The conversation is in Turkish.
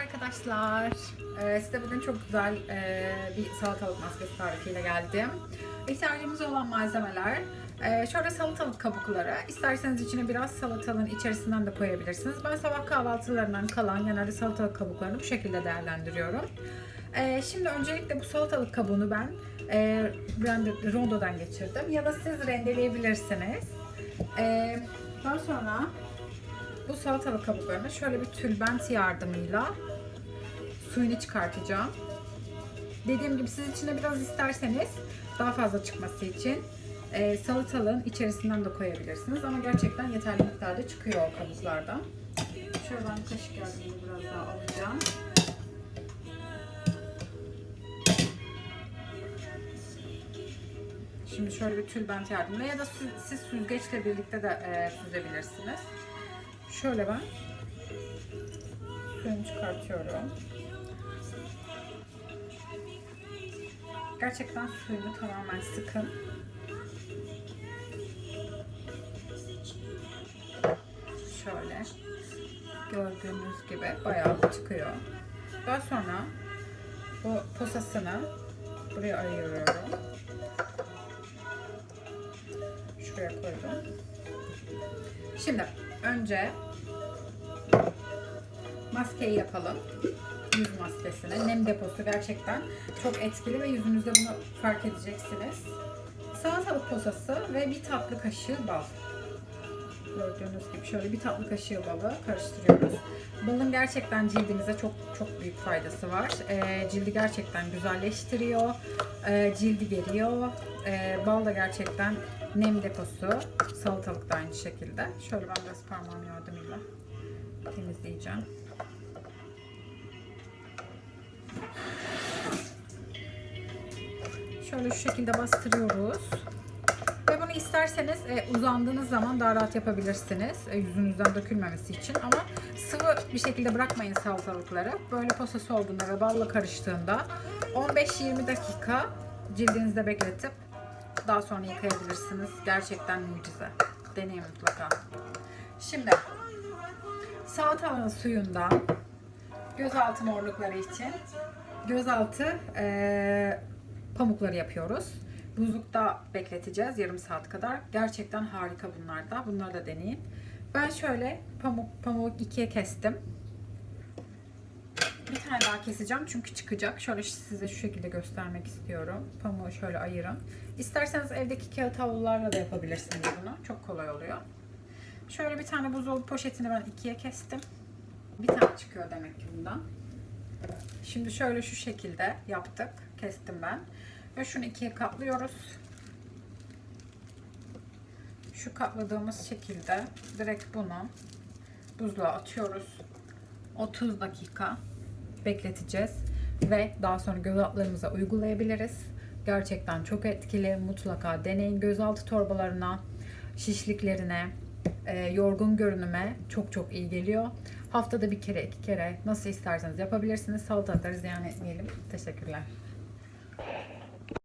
arkadaşlar. Ee, size bugün çok güzel e, bir salatalık maskesi tarifiyle geldim. İhtiyacımız olan malzemeler e, şöyle salatalık kabukları. İsterseniz içine biraz salatalığın içerisinden de koyabilirsiniz. Ben sabah kahvaltılarından kalan genelde salatalık kabuklarını bu şekilde değerlendiriyorum. E, şimdi öncelikle bu salatalık kabuğunu ben e, rende- rondodan geçirdim. Ya da siz rendeleyebilirsiniz. E, daha sonra bu salatalık kabuklarını şöyle bir tülbent yardımıyla suyunu çıkartacağım. Dediğim gibi siz içine biraz isterseniz daha fazla çıkması için e, salatalığın içerisinden de koyabilirsiniz. Ama gerçekten yeterli miktarda çıkıyor o kabuklardan. Şöyle ben kaşık yardımıyla biraz daha alacağım. Şimdi şöyle bir tülbent yardımıyla ya da siz, siz süzgeçle birlikte de e, süzebilirsiniz. Şöyle ben suyunu çıkartıyorum. Gerçekten suyunu tamamen sıkın. Şöyle gördüğünüz gibi bayağı çıkıyor. Daha sonra bu posasını buraya ayırıyorum. Şuraya koydum. Şimdi önce maskeyi yapalım. Yüz maskesini. Nem deposu gerçekten çok etkili ve yüzünüzde bunu fark edeceksiniz. Salatalık posası ve bir tatlı kaşığı bal. Gördüğünüz gibi şöyle bir tatlı kaşığı balı karıştırıyoruz. Balın gerçekten cildimize çok çok büyük faydası var. Ee, cildi gerçekten güzelleştiriyor. Ee, cildi geriyor. Ee, bal da gerçekten nem deposu. Salatalık da aynı şekilde. Şöyle ben biraz parmağım yardımıyla temizleyeceğim. Şöyle şu şekilde bastırıyoruz. Ve bunu isterseniz e, uzandığınız zaman daha rahat yapabilirsiniz. E, yüzünüzden dökülmemesi için. Ama sıvı bir şekilde bırakmayın salatalıkları. Böyle posası olduğunda ve balla karıştığında 15-20 dakika cildinizde bekletip daha sonra yıkayabilirsiniz. Gerçekten mucize. Deneyin mutlaka. Şimdi salatalığın suyundan gözaltı morlukları için gözaltı e, pamukları yapıyoruz. Buzlukta bekleteceğiz yarım saat kadar. Gerçekten harika bunlar da. Bunları da deneyin. Ben şöyle pamuk pamuğu ikiye kestim. Bir tane daha keseceğim çünkü çıkacak. Şöyle size şu şekilde göstermek istiyorum. Pamuğu şöyle ayırın. İsterseniz evdeki kağıt havlularla da yapabilirsiniz bunu. Çok kolay oluyor. Şöyle bir tane buzdolabı poşetini ben ikiye kestim. Bir tane çıkıyor demek ki bundan. Şimdi şöyle şu şekilde yaptık. Kestim ben. Ve şunu ikiye katlıyoruz. Şu katladığımız şekilde direkt bunu buzluğa atıyoruz. 30 dakika bekleteceğiz ve daha sonra göz altlarımıza uygulayabiliriz. Gerçekten çok etkili. Mutlaka deneyin. Gözaltı torbalarına, şişliklerine, e, yorgun görünüme çok çok iyi geliyor. Haftada bir kere, iki kere nasıl isterseniz yapabilirsiniz. Salatalıkları ziyan etmeyelim. Teşekkürler.